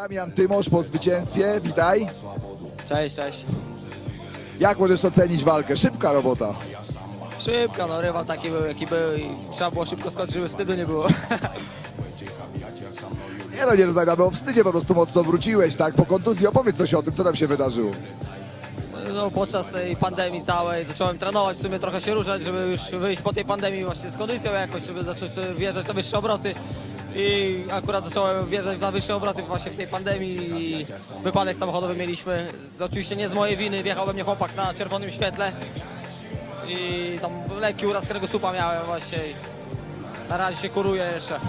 Damian Tymosz po zwycięstwie, witaj. Cześć, cześć. Jak możesz ocenić walkę? Szybka robota. Szybko, no rywal taki był jaki był i trzeba było szybko skoczyć, żeby wstydu nie było. Nie no, nie rozmawiamy o wstydzie, po prostu mocno wróciłeś, tak? Po kontuzji opowiedz coś o tym, co tam się wydarzyło. No, podczas tej pandemii całej zacząłem trenować, w sumie trochę się ruszać, żeby już wyjść po tej pandemii właśnie z kondycją jakoś, żeby zacząć wjeżdżać na wyższe obroty. I akurat zacząłem wjeżdżać na wyższe obroty właśnie w tej pandemii i wypadek samochodowy mieliśmy. Oczywiście nie z mojej winy, wjechał we mnie chłopak na czerwonym świetle i tam lekki uraz kręgosłupa miałem właśnie na razie się kuruję jeszcze.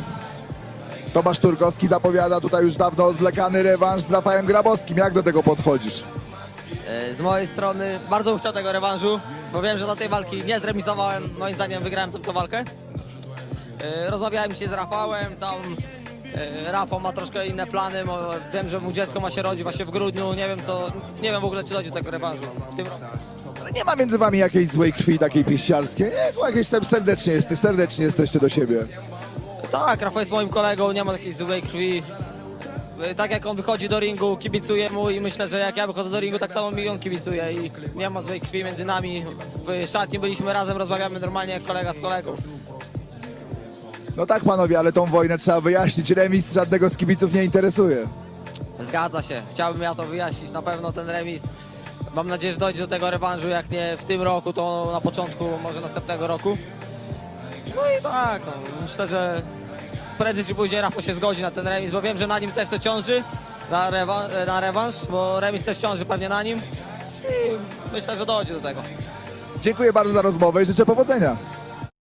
Tomasz Turkowski zapowiada tutaj już dawno odwlekany rewanż z Rafałem Grabowskim. Jak do tego podchodzisz? E, Z mojej strony bardzo bym chciał tego rewanżu, bo wiem, że do tej walki nie zremisowałem, moim zdaniem wygrałem tę walkę. E, Rozmawiałem dzisiaj z Rafałem, tam e, Rafał ma troszkę inne plany, bo wiem, że mu dziecko ma się rodzić właśnie w grudniu, nie wiem co, nie wiem w ogóle czy dojdzie do tego rewanżu w tym roku. Ale nie ma między wami jakiejś złej krwi takiej pieściarskiej. Nie, bo jakieś tam serdecznie jesteś, serdecznie jesteście do siebie. Tak, Rafał jest moim kolegą, nie ma takiej złej krwi. E, Tak jak on wychodzi do ringu, kibicuję mu i myślę, że jak ja wychodzę do ringu, tak samo mi on kibicuje i nie ma złej krwi między nami. W szatni byliśmy razem, rozmawiamy normalnie jak kolega z kolegą. No tak panowie, ale tą wojnę trzeba wyjaśnić. Remis żadnego z kibiców nie interesuje. Zgadza się, chciałbym ja to wyjaśnić, na pewno ten remis. Mam nadzieję, że dojdzie do tego rewanżu, jak nie w tym roku, to na początku może następnego roku. No i tak, no, myślę, że prędzej czy później Rafał się zgodzi na ten remis, bo wiem, że na nim też to ciąży, na, rewa na rewanż, bo remis też ciąży pewnie na nim. I myślę, że dojdzie do tego. Dziękuję bardzo za rozmowę i życzę powodzenia.